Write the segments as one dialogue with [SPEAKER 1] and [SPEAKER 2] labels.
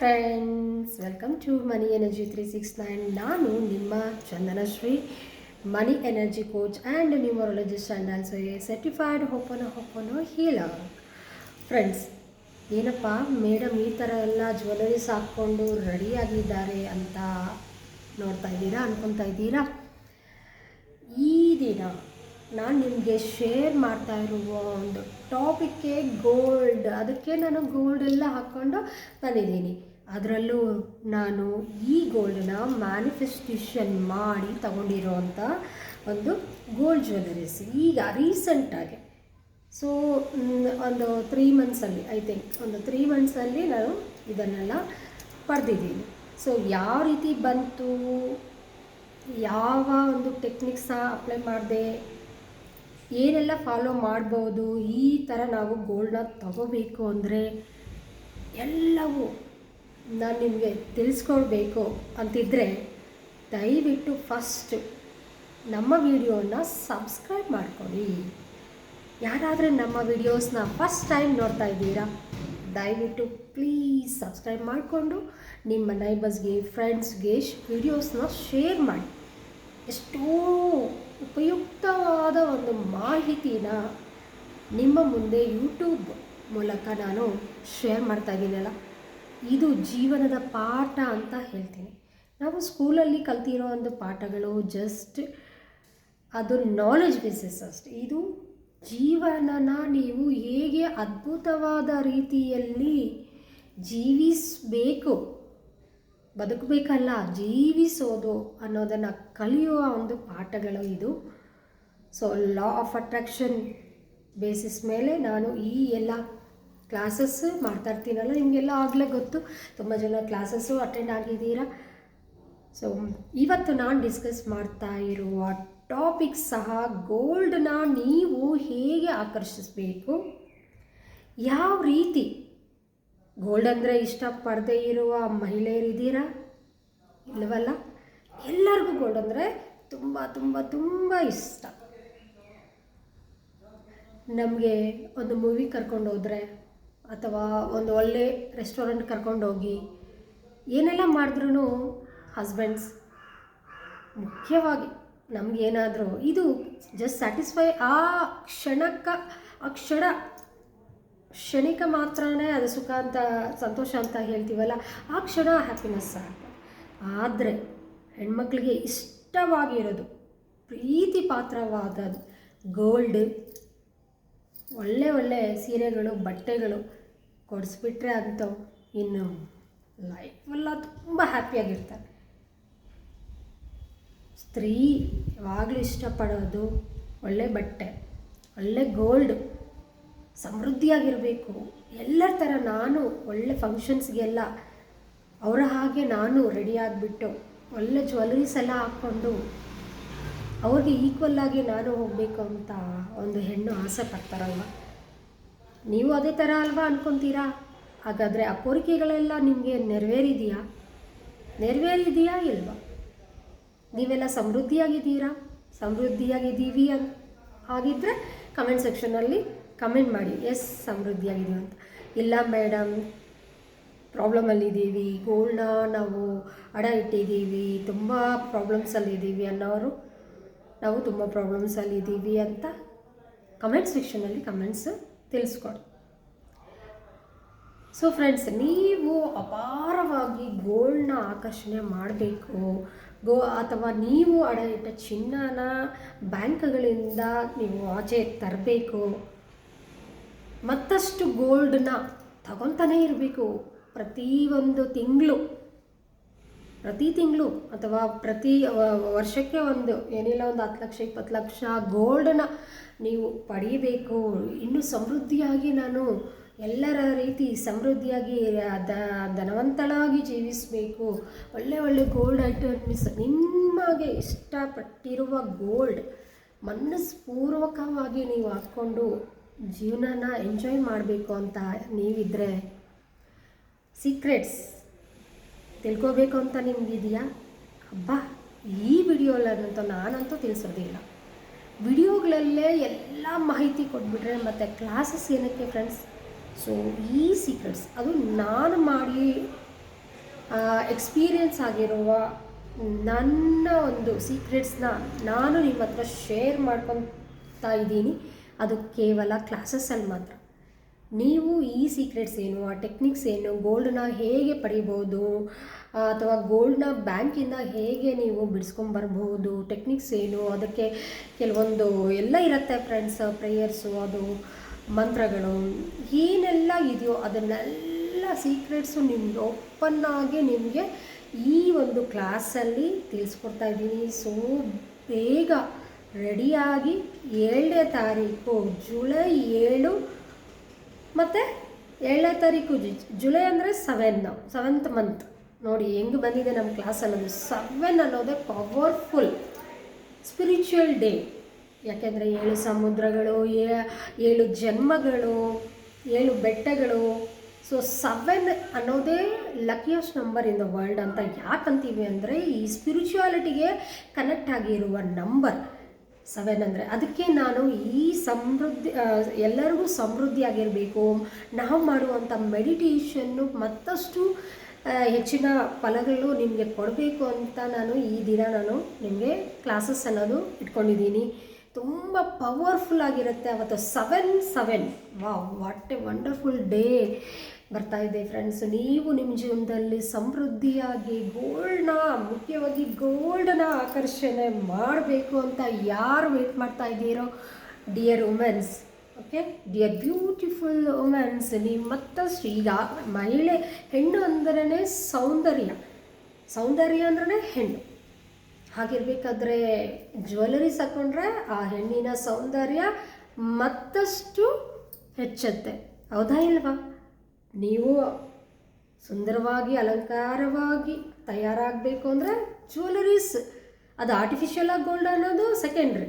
[SPEAKER 1] Friends welcome to money energy three six nine ನಾನು ನಿಮ್ಮ Chandanashree money energy coach and numerologist and also a certified ಹೋಪನ ಹೋಪನೋ healer friends ಏನಪ್ಪ madam ಈ ಥರ ಎಲ್ಲ jewelleries ಹಾಕ್ಕೊಂಡು ರೆಡಿಯಾಗಿದ್ದಾರೆ ಅಂತ ನೋಡ್ತಾ ಇದ್ದೀರಾ, ಅನ್ಕೊತಾ ಇದ್ದೀರಾ? ಈ ದಿನ ನಾನು ನಿಮಗೆ ಶೇರ್ ಮಾಡ್ತಾ ಇರುವ ಒಂದು ಟಾಪಿಕ್ಕೇ ಗೋಲ್ಡ್ ಅದಕ್ಕೆ ನಾನು ಗೋಲ್ಡ್ ಎಲ್ಲ ಹಾಕ್ಕೊಂಡು ಬಂದಿದ್ದೀನಿ. ಅದರಲ್ಲೂ ನಾನು ಈ ಗೋಲ್ಡನ್ನ ಮ್ಯಾನಿಫೆಸ್ಟೇಷನ್ ಮಾಡಿ ತಗೊಂಡಿರೋವಂಥ ಒಂದು ಗೋಲ್ಡ್ ಜ್ಯುವೆಲರೀಸ್ ಈಗ ರೀಸೆಂಟಾಗಿ ಸೊ ಒಂದು ತ್ರೀ ಮಂತ್ಸಲ್ಲಿ ಐ ಥಿಂಕ್ ಒಂದು ತ್ರೀ ಮಂತ್ಸಲ್ಲಿ ನಾನು ಇದನ್ನೆಲ್ಲ ಪಡೆದಿದ್ದೀನಿ. ಸೊ ಯಾವ ರೀತಿ ಬಂತು, ಯಾವ ಒಂದು ಟೆಕ್ನಿಕ್ಸ ಅಪ್ಲೈ ಮಾಡಿದೆ, ಏನೆಲ್ಲ ಫಾಲೋ ಮಾಡ್ಬೋದು, ಈ ಥರ ನಾವು ಗೋಲ್ಡನ್ನ ತಗೋಬೇಕು ಅಂದರೆ ಎಲ್ಲವೂ ನಾನು ನಿಮಗೆ ತಿಳಿಸ್ಕೊಳ್ಬೇಕು ಅಂತಿದ್ದರೆ ದಯವಿಟ್ಟು ಫಸ್ಟ್ ನಮ್ಮ ವಿಡಿಯೋನ ಸಬ್ಸ್ಕ್ರೈಬ್ ಮಾಡ್ಕೊಳ್ಳಿ. ಯಾರಾದರೂ ನಮ್ಮ ವಿಡಿಯೋಸ್ನ ಫಸ್ಟ್ ಟೈಮ್ ನೋಡ್ತಾ ಇದ್ದೀರಾ, ದಯವಿಟ್ಟು ಪ್ಲೀಸ್ ಸಬ್ಸ್ಕ್ರೈಬ್ ಮಾಡಿಕೊಂಡು ನಿಮ್ಮ ನೈಬರ್ಸ್ಗೆ ಫ್ರೆಂಡ್ಸ್ಗೆ ವಿಡಿಯೋಸ್ನ ಶೇರ್ ಮಾಡಿ. ಎಷ್ಟೋ ಉಪಯುಕ್ತವಾದ ಒಂದು ಮಾಹಿತಿನ ನಿಮ್ಮ ಮುಂದೆ ಯೂಟ್ಯೂಬ್ ಮೂಲಕ ನಾನು ಶೇರ್ ಮಾಡ್ತಾ ಇದ್ದೀನಲ್ಲ ಇದು ಜೀವನದ ಪಾಠ ಅಂತ ಹೇಳ್ತೀನಿ. ನಾವು ಸ್ಕೂಲಲ್ಲಿ ಕಲ್ತಿರೋ ಒಂದು ಪಾಠಗಳು ಜಸ್ಟ್ ಅದು ನಾಲೆಜ್ ಬೇಸಿಸ್ ಅಷ್ಟೆ. ಇದು ಜೀವನನ ನೀವು ಹೇಗೆ ಅದ್ಭುತವಾದ ರೀತಿಯಲ್ಲಿ ಜೀವಿಸಬೇಕು, ಬದುಕಬೇಕಲ್ಲ, ಜೀವಿಸೋದು ಅನ್ನೋದನ್ನು ಕಲಿಯುವ ಒಂದು ಪಾಠಗಳು ಇದು. So law of attraction basis ಮೇಲೆ ನಾನು ಈ ಎಲ್ಲ ಕ್ಲಾಸಸ್ ಮಾಡ್ತಾ ಇರ್ತೀನಲ್ಲ ನಿಮಗೆಲ್ಲ ಆಗಲೇ ಗೊತ್ತು. ತುಂಬ ಜನ ಕ್ಲಾಸಸ್ಸು ಅಟೆಂಡ್ ಆಗಿದ್ದೀರಾ? ಸೊ ಇವತ್ತು ನಾನು ಡಿಸ್ಕಸ್ ಮಾಡ್ತಾ ಇರುವ ಟಾಪಿಕ್ ಸಹ ಗೋಲ್ಡನ್ನ ನೀವು ಹೇಗೆ ಆಕರ್ಷಿಸಬೇಕು? ಯಾವ ರೀತಿ? ಗೋಲ್ಡ್ ಅಂದರೆ ಇಷ್ಟಪಡದೇ ಇರುವ ಮಹಿಳೆಯರಿದ್ದೀರಾ ಇಲ್ಲವಲ್ಲ? ಎಲ್ಲರಿಗೂ ಗೋಲ್ಡ್ ಅಂದರೆ ತುಂಬ ತುಂಬ ತುಂಬ ಇಷ್ಟ. ನಮಗೆ ಒಂದು ಮೂವಿ ಕರ್ಕೊಂಡು ಹೋದರೆ ಅಥವಾ ಒಂದು ಒಳ್ಳೆ ರೆಸ್ಟೋರೆಂಟ್ ಕರ್ಕೊಂಡೋಗಿ, ಏನೆಲ್ಲ ಮಾಡಿದ್ರೂ ಹಸ್ಬೆಂಡ್ಸ್ ಮುಖ್ಯವಾಗಿ ನಮಗೇನಾದರೂ ಇದು ಜಸ್ಟ್ ಸ್ಯಾಟಿಸ್ಫೈ ಆ ಕ್ಷಣಕ್ಕೆ, ಆ ಕ್ಷಣ, ಕ್ಷಣಿಕ ಮಾತ್ರನೇ ಅದು ಸುಖ ಅಂತ, ಸಂತೋಷ ಅಂತ ಹೇಳ್ತೀವಲ್ಲ, ಆ ಕ್ಷಣ ಹ್ಯಾಪಿನೆಸ್ ಆಗುತ್ತೆ. ಆದರೆ ಹೆಣ್ಮಕ್ಳಿಗೆ ಇಷ್ಟವಾಗಿರೋದು ಪ್ರೀತಿ ಪಾತ್ರವಾದ ಗೋಲ್ಡ್ ಒಳ್ಳೆ ಒಳ್ಳೆ ಸೀರೆಗಳು, ಬಟ್ಟೆಗಳು ಕೊಡಿಸ್ಬಿಟ್ರೆ ಅಂತೂ ಇನ್ನು ಲೈಫೆಲ್ಲ ತುಂಬ ಹ್ಯಾಪಿಯಾಗಿರ್ತಾರೆ ಸ್ತ್ರೀ ಯಾವಾಗಲೂ ಇಷ್ಟಪಡೋದು ಒಳ್ಳೆ ಬಟ್ಟೆ, ಒಳ್ಳೆ ಗೋಲ್ಡ್ ಸಮೃದ್ಧಿಯಾಗಿರಬೇಕು. ಎಲ್ಲರ ಥರ ನಾನು ಒಳ್ಳೆ ಫಂಕ್ಷನ್ಸ್ಗೆಲ್ಲ ಅವರ ಹಾಗೆ ನಾನು ರೆಡಿ ಆಗಿಬಿಟ್ಟು ಒಳ್ಳೆ ಜ್ಯುವೆಲರೀಸ್ ಎಲ್ಲ ಹಾಕ್ಕೊಂಡು ಅವ್ರಿಗೆ ಈಕ್ವಲ್ ಆಗಿ ನಾನು ಹೋಗಬೇಕು ಅಂತ ಒಂದು ಹೆಣ್ಣು ಆಸೆ ಪಡ್ತಾರಲ್ವ? ನೀವು ಅದೇ ಥರ ಅಲ್ವಾ ಅನ್ಕೊತೀರಾ? ಹಾಗಾದರೆ ಆ ಕೋರಿಕೆಗಳೆಲ್ಲ ನಿಮಗೆ ನೆರವೇರಿದೆಯಾ? ನೆರವೇರಿದೆಯಾ ಇಲ್ವಾ? ನೀವೆಲ್ಲ ಸಮೃದ್ಧಿಯಾಗಿದ್ದೀರಾ? ಸಮೃದ್ಧಿಯಾಗಿದ್ದೀವಿ ಅಂತ ಹಾಗಿದ್ದರೆ ಕಮೆಂಟ್ ಸೆಕ್ಷನಲ್ಲಿ ಕಮೆಂಟ್ ಮಾಡಿ. ಎಸ್ ಸಮೃದ್ಧಿಯಾಗಿದ್ದೀವಿ ಅಂತ. ಇಲ್ಲ ಮೇಡಮ್ ಪ್ರಾಬ್ಲಮಲ್ಲಿದ್ದೀವಿ ಗೋಲ್ಡ್ನ ನಾವು ಅಡ ಇಟ್ಟಿದ್ದೀವಿ, ತುಂಬ ಪ್ರಾಬ್ಲಮ್ಸಲ್ಲಿದ್ದೀವಿ ಅನ್ನೋರು ನಾವು ತುಂಬ ಪ್ರಾಬ್ಲಮ್ಸಲ್ಲಿದ್ದೀವಿ ಅಂತ ಕಮೆಂಟ್ ಸೆಕ್ಷನಲ್ಲಿ ಕಮೆಂಟ್ಸ್ ತಿಳಿಸ್ಕೊಡಿ. ಸೊ ಫ್ರೆಂಡ್ಸ್ ನೀವು ಅಪಾರವಾಗಿ ಗೋಲ್ಡ್ನ ಆಕರ್ಷಣೆ ಮಾಡಬೇಕು. ಗೋ ಅಥವಾ ನೀವು ಅಡ ಇಟ್ಟ ಚಿನ್ನನ ಬ್ಯಾಂಕ್ಗಳಿಂದ ನೀವು ಆಚೆ ತರಬೇಕು. ಮತ್ತಷ್ಟು ಗೋಲ್ಡನ್ನ ತಗೊತಾನೆ ಇರಬೇಕು. ಪ್ರತಿಯೊಂದು ತಿಂಗಳು. ಪ್ರತಿ ತಿಂಗಳು ಅಥವಾ ಪ್ರತಿ ವರ್ಷಕ್ಕೆ ಒಂದು, ಏನಿಲ್ಲ, ಒಂದು ಹತ್ತು ಲಕ್ಷ, ಇಪ್ಪತ್ತು ಲಕ್ಷ ಗೋಲ್ಡನ್ನು ನೀವು ಪಡೆಯಬೇಕು. ಇನ್ನೂ ಸಮೃದ್ಧಿಯಾಗಿ ನಾನು ಎಲ್ಲರ ರೀತಿ ಸಮೃದ್ಧಿಯಾಗಿ ದ, ಧನವಂತಳಾಗಿ ಜೀವಿಸಬೇಕು. ಒಳ್ಳೆ ಒಳ್ಳೆ ಗೋಲ್ಡ್ ಐಟಮ್ಸ್ ನಿಮಗೆ ಇಷ್ಟಪಟ್ಟಿರುವ ಗೋಲ್ಡ್ ಮನಸ್ಪೂರ್ವಕವಾಗಿ ನೀವು ಹಾಕ್ಕೊಂಡು ಜೀವನನ ಎಂಜಾಯ್ ಮಾಡಬೇಕು ಅಂತ ನೀವಿದ್ದರೆ ಸೀಕ್ರೆಟ್ಸ್ ತಿಳ್ಕೋಬೇಕು ಅಂತ ನಿಮಗಿದೆಯಾ ಹಬ್ಬ ಈ ವಿಡಿಯೋಲಂತೂ ನಾನಂತೂ ತಿಳಿಸೋದಿಲ್ಲ ವಿಡಿಯೋಗಳಲ್ಲೇ ಎಲ್ಲ ಮಾಹಿತಿ ಕೊಟ್ಬಿಟ್ರೆ ಮತ್ತು ಕ್ಲಾಸಸ್ ಏನಕ್ಕೆ ಫ್ರೆಂಡ್ಸ್ ಸೊ ಈ ಸೀಕ್ರೆಟ್ಸ್ ಅದು ನಾನು ಮಾಡಿ ಎಕ್ಸ್ಪೀರಿಯನ್ಸ್ ಆಗಿರುವ ನನ್ನ ಒಂದು ಸೀಕ್ರೆಟ್ಸ್ನ ನಾನು ನಿಮ್ಮ ಹತ್ರ ಶೇರ್ ಮಾಡ್ಕೊತಾ ಇದ್ದೀನಿ. ಅದು ಕೇವಲ ಕ್ಲಾಸಸ್ಸಲ್ಲಿ ಮಾತ್ರ. ನೀವು ಈ ಸೀಕ್ರೆಟ್ಸ್ ಏನು, ಆ ಟೆಕ್ನಿಕ್ಸ್ ಏನು ಗೋಲ್ಡನ್ನ ಹೇಗೆ ಪಡಿಬೋದು ಅಥವಾ ಗೋಲ್ಡನ್ನ ಬ್ಯಾಂಕಿಂದ ಹೇಗೆ ನೀವು ಬಿಡಿಸ್ಕೊಂಬರ್ಬೋದು ಟೆಕ್ನಿಕ್ಸ್ ಏನು, ಅದಕ್ಕೆ ಕೆಲವೊಂದು ಎಲ್ಲ ಇರುತ್ತೆ ಫ್ರೆಂಡ್ಸ್ ಪ್ರೇಯರ್ಸು ಅದು ಮಂತ್ರಗಳು, ಏನೆಲ್ಲ ಇದೆಯೋ ಅದನ್ನೆಲ್ಲ ಸೀಕ್ರೆಟ್ಸು ನಿಮ್ಗೆ ಓಪನ್ ಆಗಿ ನಿಮಗೆ ಈ ಒಂದು ಕ್ಲಾಸಲ್ಲಿ ತಿಳಿಸ್ಕೊಡ್ತಾ ಇದ್ದೀನಿ. ಸೊ ಬೇಗ ರೆಡಿಯಾಗಿ ಏಳನೇ ತಾರೀಕು ಜುಲೈ ಏಳು ಮತ್ತು ಏಳನೇ ತಾರೀಕು ಜುಲೈ ಅಂದರೆ ಸೆವೆನ್ ಸೆವೆಂತ್ ಮಂತ್ ನೋಡಿ, ಹೆಂಗೆ ಬಂದಿದೆ ನಮ್ಮ ಕ್ಲಾಸ್ ಅನ್ನೋದು. ಸೆವೆನ್ ಅನ್ನೋದೇ ಪವರ್ಫುಲ್ ಸ್ಪಿರಿಚುವಲ್ ಡೇ ಯಾಕೆಂದರೆ ಏಳು ಸಮುದ್ರಗಳು ಏಳು ಜನ್ಮಗಳು, ಏಳು ಬೆಟ್ಟಗಳು. ಸೊ ಸೆವೆನ್ ಅನ್ನೋದೇ luckiest number in the world ಅಂತ ಯಾಕಂತೀವಿ ಅಂದರೆ ಈ ಸ್ಪಿರಿಚುವಾಲಿಟಿಗೆ ಕನೆಕ್ಟ್ ಆಗಿರುವ ನಂಬರ್ ಸೆವೆನ್ ಅಂದರೆ. ಅದಕ್ಕೆ ನಾನು ಈ ಸಮೃದ್ಧಿ ಎಲ್ಲರಿಗೂ ಸಮೃದ್ಧಿಯಾಗಿರಬೇಕು ನಾವು ಮಾಡುವಂಥ ಮೆಡಿಟೇಷನ್ನು ಮತ್ತಷ್ಟು ಹೆಚ್ಚಿನ ಫಲಗಳು ನಿಮಗೆ ಕೊಡಬೇಕು ಅಂತ ನಾನು ಈ ದಿನ ನಾನು ನಿಮಗೆ ಕ್ಲಾಸಸ್ ಅನ್ನೋದು ಇಟ್ಕೊಂಡಿದ್ದೀನಿ. ತುಂಬ ಪವರ್ಫುಲ್ ಆಗಿರುತ್ತೆ ಅವತ್ತು seven seven. Wow what a wonderful day ಬರ್ತಾ ಇದೆ ಫ್ರೆಂಡ್ಸ್ ನೀವು ನಿಮ್ಮ ಜೀವನದಲ್ಲಿ ಸಮೃದ್ಧಿಯಾಗಿ ಗೋಲ್ಡ್ನ ಮುಖ್ಯವಾಗಿ ಗೋಲ್ಡನ್ನ ಆಕರ್ಷಣೆ ಮಾಡಬೇಕು ಅಂತ ಯಾರು ವೇಟ್ ಮಾಡ್ತಾ ಇದ್ದೀರೋ? Dear womens okay dear beautiful womens ನೀವು ಮತ್ತಷ್ಟು ಈಗ ಮಹಿಳೆ, ಹೆಣ್ಣು ಅಂದ್ರೇ ಸೌಂದರ್ಯ. ಸೌಂದರ್ಯ ಅಂದ್ರೇ ಹೆಣ್ಣು. ಹಾಗಿರ್ಬೇಕಾದ್ರೆ ಜ್ಯುವೆಲರೀಸ್ ಹಾಕೊಂಡ್ರೆ ಆ ಹೆಣ್ಣಿನ ಸೌಂದರ್ಯ ಮತ್ತಷ್ಟು ಹೆಚ್ಚುತ್ತೆ. ಹೌದಾ ಇಲ್ವಾ? ನೀವು ಸುಂದರವಾಗಿ, ಅಲಂಕಾರವಾಗಿ ತಯಾರಾಗಬೇಕು ಅಂದರೆ ಜ್ಯುವೆಲರೀಸ್ ಅದು ಆರ್ಟಿಫಿಷಿಯಲ್ ಆಗಿ ಗೋಲ್ಡ್ ಅನ್ನೋದು ಸೆಕೆಂಡ್ರಿ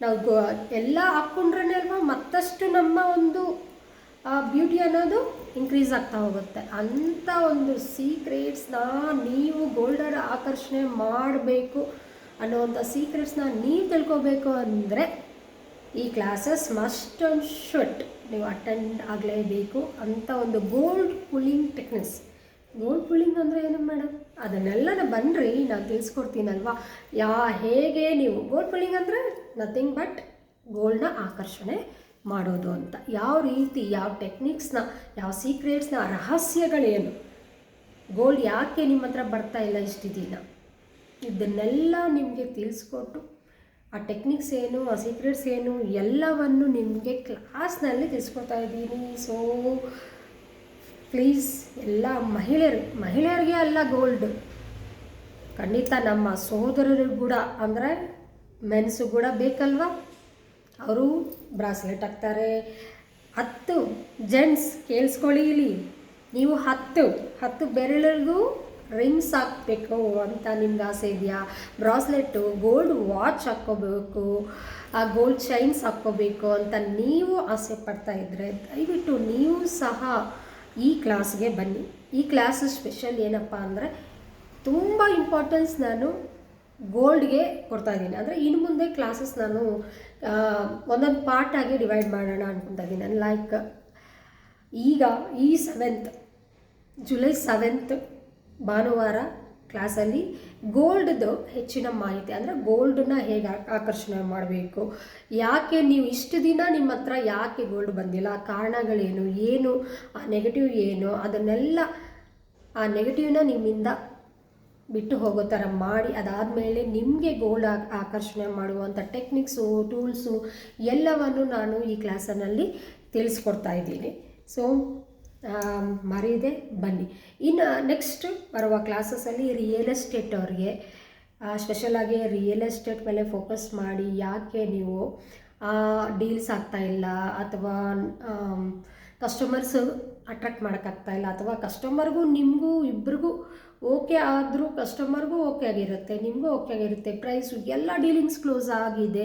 [SPEAKER 1] ನಾವು ಗೋ, ಎಲ್ಲ ಹಾಕ್ಕೊಂಡ್ರೇ ಅಲ್ವಾ ಮತ್ತಷ್ಟು ನಮ್ಮ ಒಂದು ಬ್ಯೂಟಿ ಅನ್ನೋದು ಇನ್ಕ್ರೀಸ್ ಆಗ್ತಾ ಹೋಗುತ್ತೆ. ಅಂಥ ಒಂದು ಸೀಕ್ರೆಟ್ಸ್ನ ನೀವು ಗೋಲ್ಡರ್ ಆಕರ್ಷಣೆ ಮಾಡಬೇಕು ಅನ್ನೋವಂಥ ಸೀಕ್ರೆಟ್ಸ್ನ ನೀವು ತಿಳ್ಕೊಬೇಕು ಅಂದರೆ ಈ ಕ್ಲಾಸಸ್ ಮಸ್ಟ್ ಅಂಡ್ ಶುಡ್ ನೀವು ಅಟೆಂಡ್ ಆಗಲೇಬೇಕು ಅಂತ ಒಂದು gold pulling techniques gold pulling ಅಂದರೆ ಏನು ಮೇಡಮ್ ನಾನು ಬನ್ನಿರಿ ನಾನು ತಿಳಿಸ್ಕೊಡ್ತೀನಲ್ವಾ? ಯಾ, ಹೇಗೆ ನೀವು? ಗೋಲ್ಡ್ ಪುಲ್ಲಿಂಗ್ ಅಂದರೆ ನಥಿಂಗ್ ಬಟ್ ಗೋಲ್ಡ್ನ ಆಕರ್ಷಣೆ ಮಾಡೋದು ಅಂತ. ಯಾವ ರೀತಿ, ಯಾವ ಟೆಕ್ನಿಕ್ಸ್ನ ಯಾವ ಸೀಕ್ರೆಟ್ಸ್ನ ರಹಸ್ಯಗಳೇನು? ಗೋಲ್ಡ್ ಯಾಕೆ ನಿಮ್ಮ ಹತ್ರ ಬರ್ತಾ ಇಲ್ಲ ಇಷ್ಟು ದಿನ? ಇದನ್ನೆಲ್ಲ ನಿಮಗೆ ತಿಳಿಸ್ಕೊಟ್ಟು ಆ ಟೆಕ್ನಿಕ್ಸ್ ಏನು, ಆ ಸೀಕ್ರೆಟ್ಸ್ ಏನು, ಎಲ್ಲವನ್ನು ನಿಮಗೆ ಕ್ಲಾಸ್ನಲ್ಲಿ ತಿಳಿಸ್ಕೊಡ್ತಾ ಇದ್ದೀನಿ. ಸೊ ಪ್ಲೀಸ್ ಎಲ್ಲ ಮಹಿಳೆಯರು, ಮಹಿಳೆಯರಿಗೆ ಅಲ್ಲ ಗೋಲ್ಡ್ ಖಂಡಿತ ನಮ್ಮ ಸೋದರರು ಕೂಡ, ಅಂದರೆ ಮೆನ್ಸು ಕೂಡ ಬೇಕಲ್ವಾ? ಅವರು ಬ್ರಾಸ್ಲೆಟ್ ಹಾಕ್ತಾರೆ. ಹತ್ತು ಜೆಂಟ್ಸ್ ಕೇಳಿಸ್ಕೊಳ್ಳಿ ಇಲ್ಲಿ. ನೀವು ಹತ್ತು ಹತ್ತು ಬೆರಳಿಗೂ ರಿಂಗ್ಸ್ ಹಾಕಬೇಕು ಅಂತ ನಿಮ್ಗೆ ಆಸೆ ಇದೆಯಾ? ಬ್ರಾಸ್ಲೆಟ್ಟು ಗೋಲ್ಡ್ ವಾಚ್ ಹಾಕ್ಕೋಬೇಕು, ಆ ಗೋಲ್ಡ್ ಚೈನ್ಸ್ ಹಾಕ್ಕೋಬೇಕು ಅಂತ ನೀವು ಆಸೆ ಪಡ್ತಾ ಇದ್ದರೆ ದಯವಿಟ್ಟು ನೀವು ಸಹ ಈ ಕ್ಲಾಸ್ಗೆ ಬನ್ನಿ. ಈ ಕ್ಲಾಸ್ ಸ್ಪೆಷಲ್ ಏನಪ್ಪ ಅಂದರೆ ತುಂಬ ಇಂಪಾರ್ಟೆನ್ಸ್ ನಾನು ಗೋಲ್ಡ್ಗೆ ಕೊಡ್ತಾ ಇದ್ದೀನಿ. ಅಂದರೆ ಇನ್ನು ಮುಂದೆ ಕ್ಲಾಸಸ್ ನಾನು ಒಂದೊಂದು ಪಾರ್ಟಾಗಿ ಡಿವೈಡ್ ಮಾಡೋಣ ಅನ್ಕೊತಾ ಇದ್ದೀನಿ. ಲೈಕ್ ಈಗ ಈ ಸೆವೆಂತ್ ಜುಲೈ ಸೆವೆಂತ್ ಭಾನುವಾರ ಕ್ಲಾಸಲ್ಲಿ ಗೋಲ್ಡ್ದು ಹೆಚ್ಚಿನ ಮಾಹಿತಿ, ಅಂದರೆ ಗೋಲ್ಡನ್ನ ಹೇಗೆ ಆಕರ್ಷಣೆ ಮಾಡಬೇಕು, ಯಾಕೆ ನೀವು ಇಷ್ಟು ದಿನ ನಿಮ್ಮ ಹತ್ರ ಯಾಕೆ ಗೋಲ್ಡ್ ಬಂದಿಲ್ಲ, ಆ ಕಾರಣಗಳೇನು, ಏನು, ಆ ನೆಗೆಟಿವ್ ಏನು, ಅದನ್ನೆಲ್ಲ, ಆ ನೆಗೆಟಿವ್ನ ನಿಮ್ಮಿಂದ ಬಿಟ್ಟು ಹೋಗೋ ಥರ ಮಾಡಿ, ಅದಾದಮೇಲೆ ನಿಮಗೆ ಗೋಲ್ಡ್ ಆಕರ್ಷಣೆ ಮಾಡುವಂಥ ಟೆಕ್ನಿಕ್ಸು, ಟೂಲ್ಸು ಎಲ್ಲವನ್ನು ನಾನು ಈ ಕ್ಲಾಸನಲ್ಲಿ ತಿಳಿಸ್ಕೊಡ್ತಾ ಇದ್ದೀನಿ. ಸೊ ಮರೀದೆ ಬನ್ನಿ. ಇನ್ನು ನೆಕ್ಸ್ಟ್ ಬರುವ ಕ್ಲಾಸಸಲ್ಲಿ ರಿಯಲ್ ಎಸ್ಟೇಟ್ ಅವ್ರಿಗೆ ಸ್ಪೆಷಲಾಗಿ ರಿಯಲ್ ಎಸ್ಟೇಟ್ ಮೇಲೆ ಫೋಕಸ್ ಮಾಡಿ ಯಾಕೆ ನೀವು ಡೀಲ್ಸ್ ಆಗ್ತಾ ಇಲ್ಲ ಅಥವಾ ಕಸ್ಟಮರ್ಸ್ ಅಟ್ರಾಕ್ಟ್ ಮಾಡೋಕ್ಕಾಗ್ತಾ ಇಲ್ಲ ಅಥವಾ ಕಸ್ಟಮರ್ಗೂ ನಿಮಗೂ ಇಬ್ರಿಗೂ ಓಕೆ ಆದರೂ ಕಸ್ಟಮರ್ಗೂ ಓಕೆ ಆಗಿರುತ್ತೆ, ನಿಮಗೂ ಓಕೆ ಆಗಿರುತ್ತೆ ಪ್ರೈಸು ಎಲ್ಲ ಡೀಲಿಂಗ್ಸ್ ಕ್ಲೋಸ್ ಆಗಿದೆ,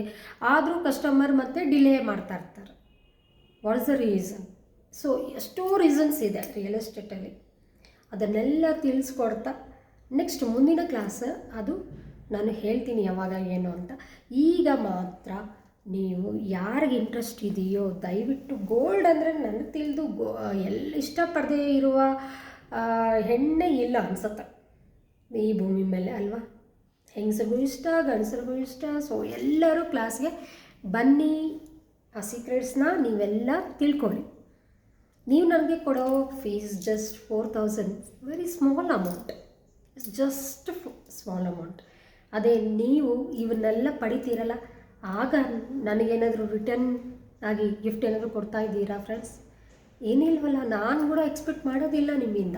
[SPEAKER 1] ಆದರೂ ಕಸ್ಟಮರ್ ಮತ್ತೆ ಡಿಲೇ ಮಾಡ್ತಾ ಇರ್ತಾರೆ. ವಾಟ್ಸ್ ದ ರೀಸನ್ ಸೊ ಎಷ್ಟೋ ರೀಸನ್ಸ್ ಇದೆ ರಿಯಲ್ ಎಸ್ಟೇಟಲ್ಲಿ ಅದನ್ನೆಲ್ಲ ತಿಳಿಸ್ಕೊಡ್ತಾ ನೆಕ್ಸ್ಟ್ ಮುಂದಿನ ಕ್ಲಾಸ್ ಅದು ನಾನು ಹೇಳ್ತೀನಿ ಯಾವಾಗ ಏನು ಅಂತ. ಈಗ ಮಾತ್ರ ನೀವು ಯಾರಿಗೆ ಇಂಟ್ರೆಸ್ಟ್ ಇದೆಯೋ, ದಯವಿಟ್ಟು ಗೋಲ್ಡ್ ಅಂದರೆ ನನಗೆ ತಿಳಿದು ಗೋ ಎಲ್ಲ ಇಷ್ಟಪಡದೇ ಇರುವ ಹೆಣ್ಣೆ ಇಲ್ಲ ಅನ್ಸುತ್ತೆ. ಈ ಭೂಮಿ ಮೇಲೆ ಅಲ್ವಾ? ಹೆಂಗಸರಿಗೂ ಇಷ್ಟ, ಗಂಡಸರಿಗೂ ಇಷ್ಟ ಸೊ ಎಲ್ಲರೂ ಕ್ಲಾಸ್ಗೆ ಬನ್ನಿ. ಆ ಸೀಕ್ರೆಟ್ಸ್ನ ನೀವೆಲ್ಲ ತಿಳ್ಕೊಳ್ಳಿ. ನೀವು ನನಗೆ ಕೊಡೋ fees just four thousand very small amount just small amount ಅದೇ ನೀವು ಇವನ್ನೆಲ್ಲ ಪಡಿತೀರಲ್ಲ, ಆಗ ನನಗೇನಾದರೂ ರಿಟರ್ನ್ ಆಗಿ ಗಿಫ್ಟ್ ಏನಾದರೂ ಕೊಡ್ತಾ ಇದ್ದೀರಾ ಫ್ರೆಂಡ್ಸ್ ಏನಿಲ್ವಲ್ಲ, ನಾನು ಕೂಡ ಎಕ್ಸ್ಪೆಕ್ಟ್ ಮಾಡೋದಿಲ್ಲ ನಿಮ್ಮಿಂದ.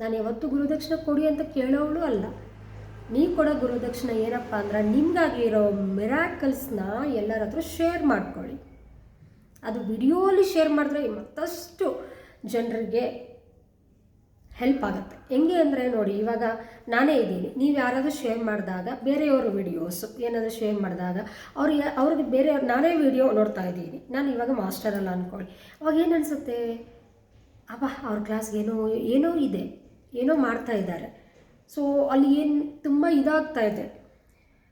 [SPEAKER 1] ನಾನು ಯಾವತ್ತೂ ಗುರುದಕ್ಷಿಣೆ ಕೊಡಿ ಅಂತ ಕೇಳೋವಳು ಅಲ್ಲ. ನೀವು ಕೊಡೋ ಗುರುದಕ್ಷಿಣೆ ಏನಪ್ಪ ಅಂದ್ರೆ, ನಿಮಗಾಗಿರೋ ಮಿರಾಕಲ್ಸ್ನ ಎಲ್ಲರ ಹತ್ರ ಶೇರ್ ಮಾಡ್ಕೊಳ್ಳಿ. ಅದು ವಿಡಿಯೋಲಿ ಶೇರ್ ಮಾಡಿದ್ರೆ ಮತ್ತಷ್ಟು ಜನರಿಗೆ ಹೆಲ್ಪ್ ಆಗುತ್ತೆ. ಹೆಂಗೆ ಅಂದರೆ ನೋಡಿ, ಇವಾಗ ನಾನೇ ಇದ್ದೀನಿ. ನೀವು ಯಾರಾದರೂ ಶೇರ್ ಮಾಡಿದಾಗ, ಬೇರೆಯವ್ರ ವಿಡಿಯೋಸ್ ಏನಾದರೂ ಶೇರ್ ಮಾಡಿದಾಗ ಅವ್ರಿಗೆ ಅವ್ರಿಗೆ ಬೇರೆ ನಾನೇ ವಿಡಿಯೋ ನೋಡ್ತಾ ಇದ್ದೀನಿ. ನಾನು ಇವಾಗ ಮಾಸ್ಟರ್ ಅಲ್ಲ ಅಂದ್ಕೊಳ್ಳಿ ಅವಾಗ ಏನು ಅನಿಸುತ್ತೆ? ಅಬ್ಬ, ಅವ್ರ ಕ್ಲಾಸ್ಗೆ ಏನೋ ಏನೋ ಇದೆ. ಏನೋ ಮಾಡ್ತಾ ಇದ್ದಾರೆ. ಸೊ ಅಲ್ಲಿ ಏನು ತುಂಬ ಇದಾಗ್ತಾ ಇದೆ.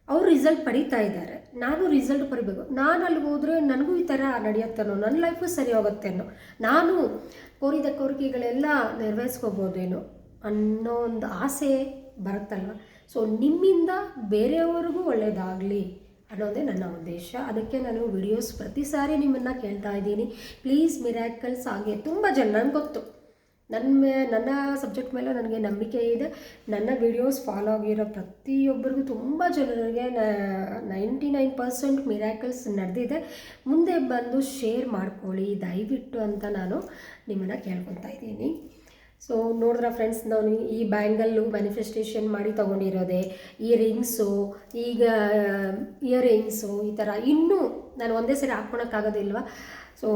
[SPEAKER 1] ಅವ್ರು ರಿಸಲ್ಟ್ ಪಡೀತಾ ಇದ್ದಾರೆ. ನಾನು ರಿಸಲ್ಟ್ ಬರಬೇಕು. ನಾನು ಅಲ್ಲಿ ಹೋದ್ರೆ ನನಗೂ ಈ ಥರ ನಡೆಯುತ್ತೇನೋ ನನ್ನ ಲೈಫು ಸರಿ ಹೋಗುತ್ತೇನೋ ನಾನು ಕೋರಿದ ಕೋರಿಕೆಗಳೆಲ್ಲ ನೆರವೇರಿಸ್ಕೋಬೋದೇನೋ ಅನ್ನೋ ಒಂದು ಆಸೆ ಬರುತ್ತಲ್ವ? ಸೊ ನಿಮ್ಮಿಂದ ಬೇರೆಯವರಿಗೂ ಒಳ್ಳೆಯದಾಗಲಿ ಅನ್ನೋದೇ ನನ್ನ ಉದ್ದೇಶ. ಅದಕ್ಕೆ ನಾನು ವಿಡಿಯೋಸ್ ಪ್ರತಿ ಸಾರಿ ನಿಮ್ಮನ್ನು ಕೇಳ್ತಾ ಇದ್ದೀನಿ. ಪ್ಲೀಸ್ ಮಿರಾಕಲ್ಸ್ ಹಾಗೆ ತುಂಬ ಜನ ನನಗೆ ಗೊತ್ತು. ನನ್ನ ಮೇ, ನನ್ನ ಸಬ್ಜೆಕ್ಟ್ ಮೇಲೆ ನನಗೆ ನಂಬಿಕೆ ಇದೆ. ನನ್ನ ವಿಡಿಯೋಸ್ ಫಾಲೋ ಆಗಿರೋ ಪ್ರತಿಯೊಬ್ಬರಿಗೂ ತುಂಬ ಜನರಿಗೆ ನೈಂಟಿ ನೈನ್ ಪರ್ಸೆಂಟ್ ಮಿರಾಕಲ್ಸ್ ನಡೆದಿದೆ. ಮುಂದೆ ಬಂದು ಶೇರ್ ಮಾಡ್ಕೊಳ್ಳಿ, ದಯವಿಟ್ಟು ಅಂತ ನಾನು ನಿಮ್ಮನ್ನು ಕೇಳ್ಕೊತಾ ಇದ್ದೀನಿ. ಸೊ ನೋಡಿದ್ರ ಫ್ರೆಂಡ್ಸ್ ನಾನು ಈ ಬ್ಯಾಂಗಲ್ಲು ಮ್ಯಾನಿಫೆಸ್ಟೇಷನ್ ಮಾಡಿ ತೊಗೊಂಡಿರೋದೆ. ಈ ರಿಂಗ್ಸು ಈಗ ಇಯರ್ ರಿಂಗ್ಸು ಈ ಥರ ಇನ್ನೂ ನಾನು ಒಂದೇ ಸರಿ ಹಾಕ್ಕೊಳಕ್ಕಾಗೋದಿಲ್ವ? ಸೊ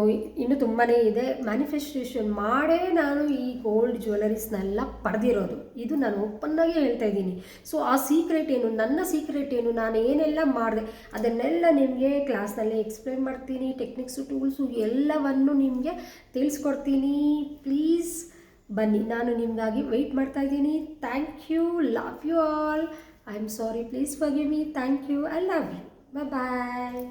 [SPEAKER 1] ಇನ್ನು ತುಂಬಾ ಇದೆ. ಮ್ಯಾನಿಫೆಸ್ಟೇಷನ್ ಮಾಡೇ ನಾನು ಈ ಗೋಲ್ಡ್ ಜ್ಯುವೆಲರೀಸ್ನೆಲ್ಲ ಪಡೆದಿರೋದು. ಇದು ನಾನು ಓಪನ್ನಾಗಿ ಹೇಳ್ತಾ ಇದ್ದೀನಿ. ಸೊ ಆ ಸೀಕ್ರೆಟ್ ಏನು, ನನ್ನ ಸೀಕ್ರೆಟ್ ಏನು, ನಾನು ಏನೆಲ್ಲ ಮಾಡಿದೆ, ಅದನ್ನೆಲ್ಲ ನಿಮಗೆ ಕ್ಲಾಸ್ನಲ್ಲಿ ಎಕ್ಸ್ಪ್ಲೇನ್ ಮಾಡ್ತೀನಿ. ಟೆಕ್ನಿಕ್ಸು ಟೂಲ್ಸು ಎಲ್ಲವನ್ನು ನಿಮಗೆ ತಿಳಿಸ್ಕೊಡ್ತೀನಿ. ಪ್ಲೀಸ್ ಬನ್ನಿ. ನಾನು ನಿಮಗಾಗಿ ವೆಯ್ಟ್ ಮಾಡ್ತಾ ಇದ್ದೀನಿ. Thank you love you all I am sorry please forgive me thank you I love you bye